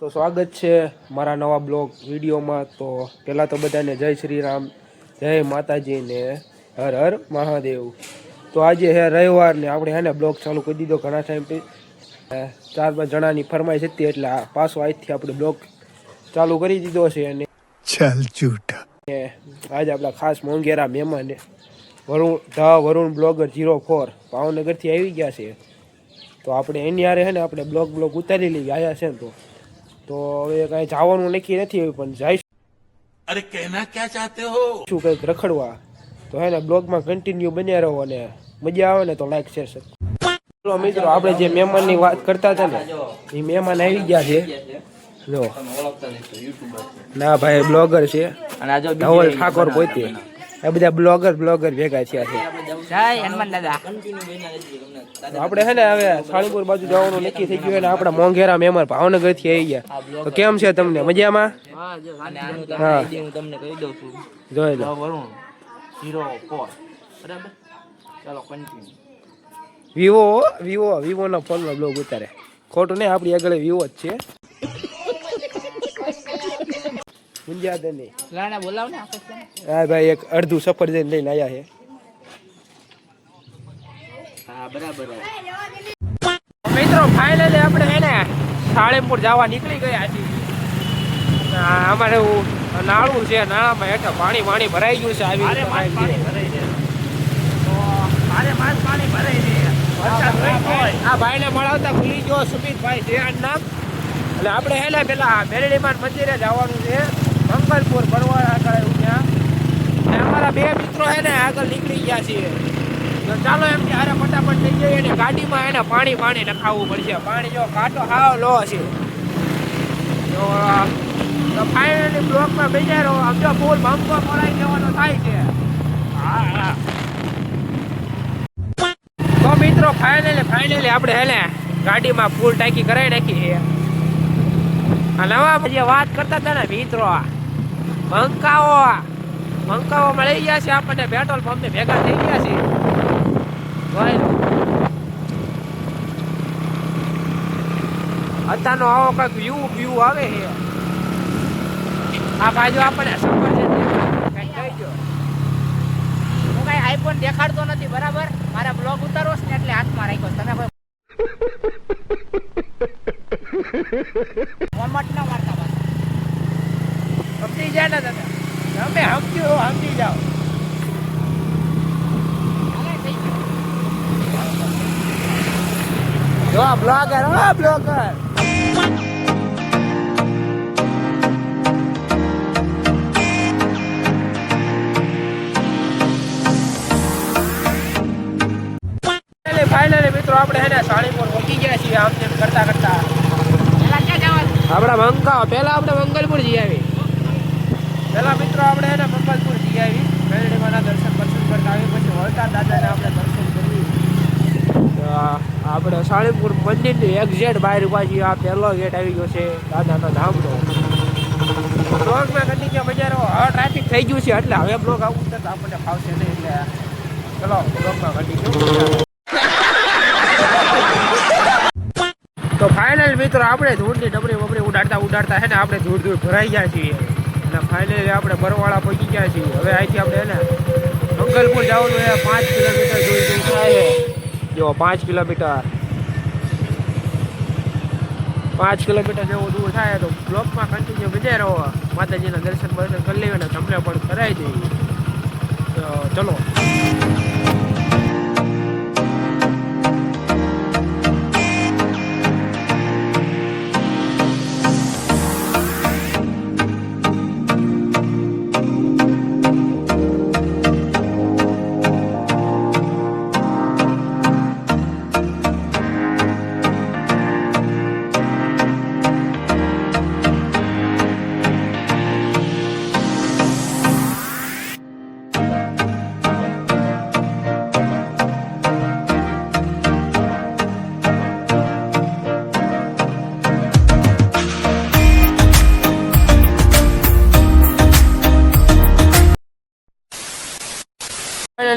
તો સ્વાગત છે મારા નવા બ્લોગ વિડીયોમાં. તો પહેલાં તો બધાને જય શ્રી રામ જય માતાજી ને હર હર મહાદેવ. તો આજે હે રવિવાર ને આપણે હેને બ્લોગ ચાલુ કરી દીધો ઘણા ટાઈમથી ચાર પાંચ જણાની ફરમાઈશ હતી એટલે આ પાછો આજથી આપણે બ્લોગ ચાલુ કરી દીધો છે અને ચાલ ચૂટા આજે આપણા ખાસ મોંઘેરા મહેમાને Varun the Varun blogger zero four ભાવનગરથી આવી ગયા છે. તો આપણે એની હારે હે ને આપણે બ્લોગ બ્લોગ ઉતારી લઈ આવ્યા છે ને તો તો હવે કાંઈ જવાનું નક્કી નથી પણ જઈશ અરે કહેના ક્યાં ચાહતે હો? શું કંઈક રખડવા. તો હે ને બ્લોગમાં કન્ટિન્યુ બન્યા રહો અને મજા આવે ને તો લાઈક શેર સર મિત્રો આપણે જે મહેમાનની વાત કરતા હતા ને એ મહેમાન આવી ગયા છે. જો. ના ભાઈ બ્લોગર છે. અને ધવલ ઠાકોર પોતે. આ બધા બ્લોગર બ્લોગર ભેગા થયા છે. જય હનુમાન દાદા. આપણે છે ને હવે સાળીપુર બાજુ જવાનું નક્કી થઈ ગયું અને આપણા મોંઘેરા મેમર ભાવનગરથી આવી ગયા. તો કેમ છે તમને? મજામાં? હા. હું તમને કહી દઉં છું. જોઈ લો. વરુણ ઝીરો ફોર બરાબર? ચાલો કન્ટિન્યુ વિવો વિવો વિવો નો ફોન નો બ્લોગ ઉતારે. ખોટું નહીં આપણી આગળ વિવો જ છે. મુંજાદ નહીં લાણા બોલાવ ને હા ભાઈ એક અડધું સફરજન લઈને આવ્યા છે. હા બરાબર મિત્રો ફાઇનલી આપણે એને સાળેમપુર જવા નીકળી ગયા છીએ. અમારે એવું નાળું છે નાળામાં હેઠળ પાણી પાણી ભરાઈ ગયું છે આવી પાણી ભરાઈ છે. તો મારે માસ પાણી ભરાઈ છે. વરસાદ આ ભાઈને મળાવતા ભૂલી ગયો સુમિતભાઈ છે આ નામ. એટલે આપણે હે ને પેલા મેરડીમાન મંદિરે જવાનું છે. મંગલપુર આગળ ત્યાં. અમારા બે મિત્રો હે ને આગળ નીકળી ગયા છીએ. તો ચાલો એમની હારે ફટાફટ થઈ જઈએ ને ગાડીમાં એને પાણી પાણી નખાવવું પડશે. પાણી જો કાંટો હાવ લો છે. તો તો ફાઇનલી બ્લોકમાં બેસી રહો આમ જો ફૂલ બમ્પો પડાઈ જવાનો થાય છે. હા હા. તો મિત્રો ફાઇનલી ફાઇનલી આપણે હેલે ગાડીમાં ફૂલ ટાંકી કરાવી નાખી છે. નવા જે વાત કરતા હતા ને મિત્રો મંકાઓ મંકાઓ મળી ગયા છે આપણને પેટ્રોલ પંપે ભેગા થઈ ગયા છે. અત્યારનો આવો કંઈક વ્યૂ વ્યૂ આવે છે. આ બાજુ આપણને સફર છે કંઈક કહી હું કઈ આઈફોન દેખાડતો નથી, બરાબર? મારા બ્લોગ ઉતારો ને એટલે હાથમાં રાખ્યો તને કોઈ મોમટ ના મારતા બસ સમજી જાય ને તમે? તમે સમજો, સમજી જાઓ હાલે થઈ ગયું જો બ્લોગર હો બ્લોગર ફાઇનલી મિત્રો આપણે હે ને સાણીપુર પહોંચી ગયા છીએ આમ તેમ કરતા કરતા. આપણા મંકા પહેલા આપણે મંગલપુર જઈ આવી. પહેલા મિત્રો આપણે હેને મંગલપુર જઈ આવી. મેરડીમાના દર્શન દર્શન કરતા આવી પછી વળતા દાદાને આપણે દર્શન કરી. આ આપણે સાળીપુર મંદિરની એક્ઝેટ બહાર પાછી આ પહેલો ગેટ આવી ગયો છે, દાદાનો ધામનો. બ્લોગમાં કદી મજા બજારો હવે ટ્રાફિક થઈ ગયું છે, એટલે હવે બ્લોગ આવું તો આપણને ફાવશે નહીં, એટલે ચલો બ્લોગમાં ગયું તો ફાઇનલ મિત્રો, આપણે ધૂળની ડબરી બબરી ઉડાડતા ઉડાડતા છે ને, આપણે ધૂળ ધૂળ ભરાઈ ગયા છીએ. અને ફાઇનલી આપણે બરવાળા પહોંચી ગયા છીએ. હવે અહીંથી આપણે એને મંગલપુર જવાનું એ પાંચ કિલોમીટર દૂર. જો, પાંચ કિલોમીટર. પાંચ કિલોમીટર જેવું દૂર થાય તો બ્લોકમાં કન્ટિન્યુ બજે રહો. માતાજીના દર્શન બર્શન કરી લેવાના તમને પણ કરાવી દઈએ તો ચલો.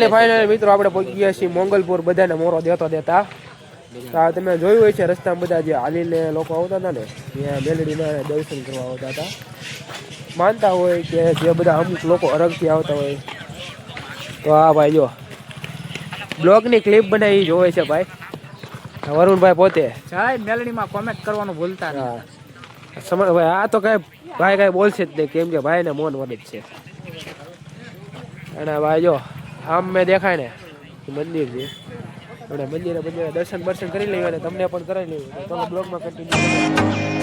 ફાઇનલી ફાઇનલી મિત્રો આપણે પહોંચી ગયા છીએ મોંગલપુર બધાને મોરો દેતો દેતા. તમે જોયું હોય છે રસ્તામાં બધા જે હાલીને લોકો આવતા હતા ને ત્યાં મેલડીના દર્શન કરવા આવતા હતા. માનતા હોય કે જે બધા અમુક લોકો અરગથી આવતા હોય. તો હા ભાઈ જો બ્લોગની ક્લિપ બનાવી જોવે છે ભાઈ. વરુણભાઈ પોતે. જાય મેલડીમાં કોમેન્ટ કરવાનું ભૂલતા નહીં. સમજ ભાઈ આ તો કાંઈ ભાઈ કાંઈ બોલશે જ નહીં. કેમ કે ભાઈને મોન વડે જ છે. અને ભાઈ જો આમ મેં દેખાય ને મંદિર છે. આપણે મંદિરે મંદિરે દર્શન બર્શન કરી લઈએ અને તમને પણ કરાવી લઈએ તો બ્લોગમાં કન્ટિન્યુ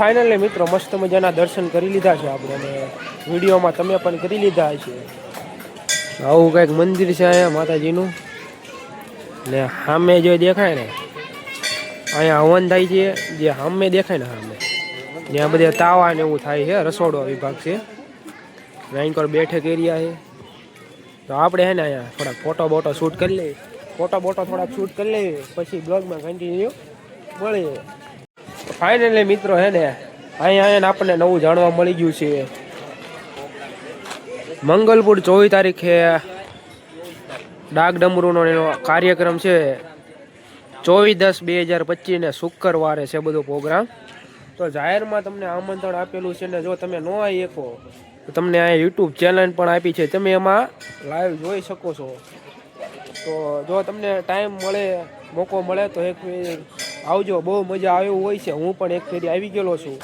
ફાઇનલી મિત્રો, મસ્ત મજાના દર્શન કરી લીધા છે આપણે અને વિડીયોમાં તમે પણ કરી લીધા છે આવું કંઈક મંદિર છે અહીંયા માતાજીનું. ને સામે જે દેખાય ને, અહીંયા હવન થાય છે, જે સામે દેખાય ને સામે. ત્યાં બધે તાવા ને એવું થાય છે, રસોડો વિભાગ છે. પર બેઠક એરિયા છે. તો આપણે છે ને અહીંયા થોડાક ફોટો બોટો શૂટ કરી લઈએ. ફોટો બોટો થોડાક શૂટ કરી લઈએ, પછી બ્લોગમાં કન્ટિન્યુ મળીએ. ફાઇનલી મિત્રો હે ને, અહીંયા અહીંયા આપણને નવું જાણવા મળી ગયું છે. મંગલપુર ચોવીસ તારીખે ડાક ડમરૂનો એનો કાર્યક્રમ છે. ચોવીસ દસ બે હજાર પચીસને શુક્રવારે છે બધો પ્રોગ્રામ. તો જાહેરમાં તમને આમંત્રણ આપેલું છે ને, જો તમે ન આવી શકો, તો તમને આ યુટ્યુબ ચેનલ પણ આપી છે. તમે એમાં લાઈવ જોઈ શકો છો. તો જો તમને ટાઈમ મળે, મોકો મળે, તો એક આવજો, બહુ મજા આવે હોય છે. હું પણ એક ફેરી આવી ગયેલો છું.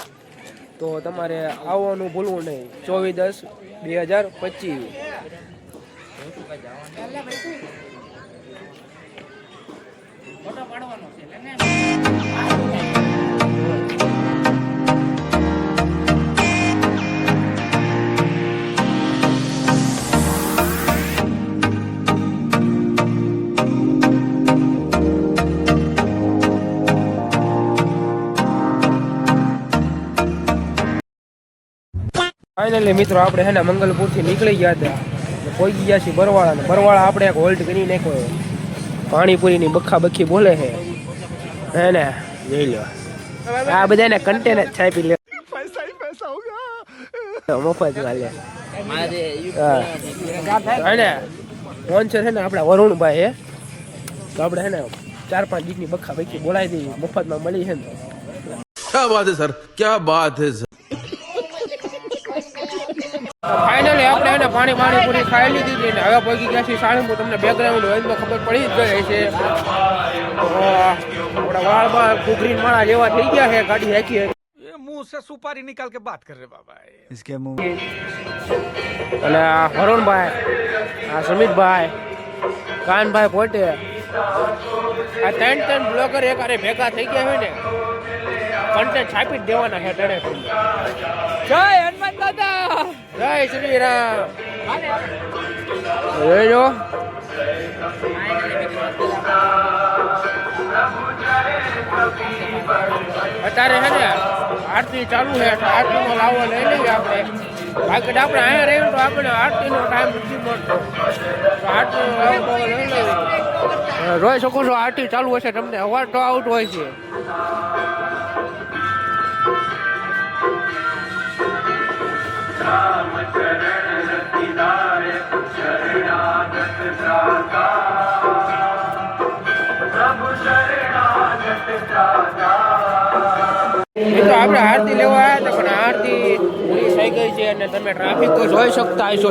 તો તમારે આવવાનું ભૂલવું નહીં. ચોવીસ દસ બે હજાર પચીસ. ફાઇનલી મિત્રો આપણે હેને મંગલપુરથી નીકળી ગયા હતા. પહોંચી ગયા છીએ બરવાળાને બરવાળા આપણે એક હોલ્ટ કરી નાખ્યો પાણીપુરીની બખા બખી બોલે છે. હે ને? જોઈ લો. આ બધાને કન્ટેનર છાપી લે. મફત વાલે. હે. સ્પોન્સર છે ને આપણા વરુણભાઈ હે તો આપણે હે ને ચાર પાંચ દીકની બખા બખી બોલાવી દઈએ. મફતમાં મળી છે ને. ક્યા બાત હે સર? ક્યા બાત હે ફાઇનલી આપણે એને પાણી પાણી પૂરી ખાઈ લીધી હતી ને હવે પહોંચી ગયા છીએ સાળંગપુર તમને બેકગ્રાઉન્ડ હોય તો ખબર પડી જ ગઈ છે તો આપણા વાળ બાળ કુકરીન માળા જેવા થઈ ગયા છે ગાડી હેકી ये मुंह से सुपारी निकाल के बात कर रहे बाबा इसके मुंह અને આ વરુણભાઈ આ સમિતભાઈ કાનભાઈ પોતે આ ત્રણ ત્રણ બ્લોગર એક આરે ભેગા થઈ ગયા હોય ને કન્ટેન્ટ છાપી જ દેવાના છે ટણે જય હનુમાન દાદા જય શ્રી રામ જોઈજો અત્યારે છે ને આરતી ચાલુ છે આરતીનો લાવો લઈ લઈએ આપણે. બાકી આપણે અહીંયા રહીએ તો આપણે આરતીનો ટાઈમ નથી મળતો. આરતીનો લાવો લઈ લઈએ. જોઈ શકો છો આરતી ચાલુ હશે, તમને અવાજ તો આઉટ હોય છે. મિત્રો આપણે આરતી લેવા આવ્યા હતા, પણ આરતી પૂરી થઈ ગઈ છે અને તમે ટ્રાફિક તો જોઈ શકતા હશો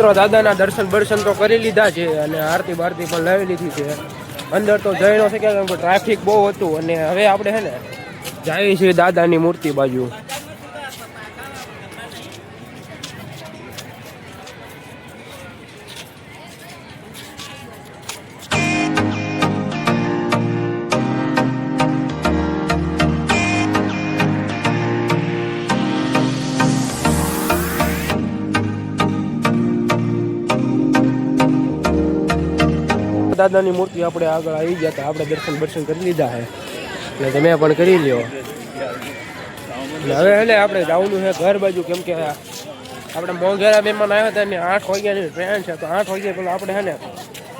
મિત્રો દાદાના દર્શન બર્શન તો કરી લીધા છે અને આરતી બારતી પણ લાવી લીધી છે. અંદર તો જઈ ન શક્યા કેમ કે ટ્રાફિક બહુ હતું અને હવે આપણે છે ને જઈએ છીએ દાદાની મૂર્તિ બાજુ. દાદાની મૂર્તિ આપણે આગળ આવી ગયા હતા. આપણે દર્શન દર્શન કરી લીધા છે. એટલે તમે પણ કરી લ્યો. હવે એટલે આપણે જવાનું છે ઘર બાજુ. કેમ કે આપણે મોંઘેરા મહેમાન આવ્યા હતા. ને આઠ વાગ્યાની ટ્રેન છે. તો આઠ વાગ્યા પેલા આપણે છે ને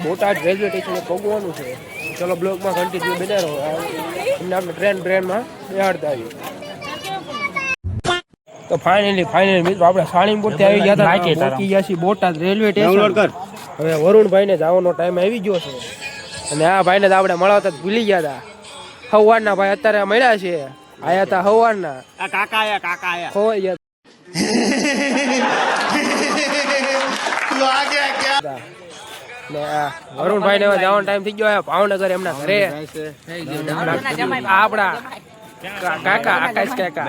બોટાદ રેલવે સ્ટેશને પગવાનું છે. ચલો બ્લોકમાં કન્ટિન્યુ બેઠા રહો એમને આપણે ટ્રેન ટ્રેનમાં બેહાડતા આવીએ. તો ફાઇનલી ફાઇનલી મિત્રો આપણે સાળીમપુરથી આવી ગયા હતા. ગયા છીએ બોટાદ રેલવે સ્ટેશન હવે વરુણભાઈને જવાનો ટાઈમ આવી ગયો છે. અને આ ભાઈને તો આપણે મળાવતા ભૂલી ગયા હતા. હવારના ભાઈ અત્યારે મળ્યા છે. આયા હતા હવારના. કાકા આયા કાકા આયા. ખોવાઈ ગયા હતા. ને જવાનો ટાઈમ થઈ ગયો. ભાવનગર એમના ઘરે. આપડા આપણા કાકા આકાશ કાકા.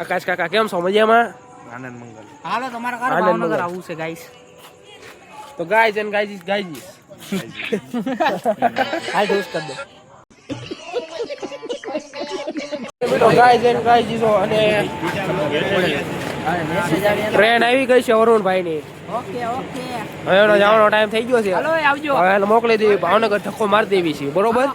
આકાશ કાકા કેમ છો? મજામાં? આનંદ મંગલ. હાલો તમારા ઘરે આનંદ ભાવનગર મંગલ. આવું છે ગાઈસ તો ગાય એન્ડ ગાઈઝ ગાયજીસ હાલ ઢોસ કર દો. ગાય એન્ડ ગાયજીસો અને ટ્રેન આવી ગઈ છે અરુણભાઈ ની ઓકે ઓકે. હવે જવાનો ટાઈમ થઈ ગયો છે. હવે મોકલી દેવી ભાવનગર ધક્કો મારી દેવી છે. બરોબર?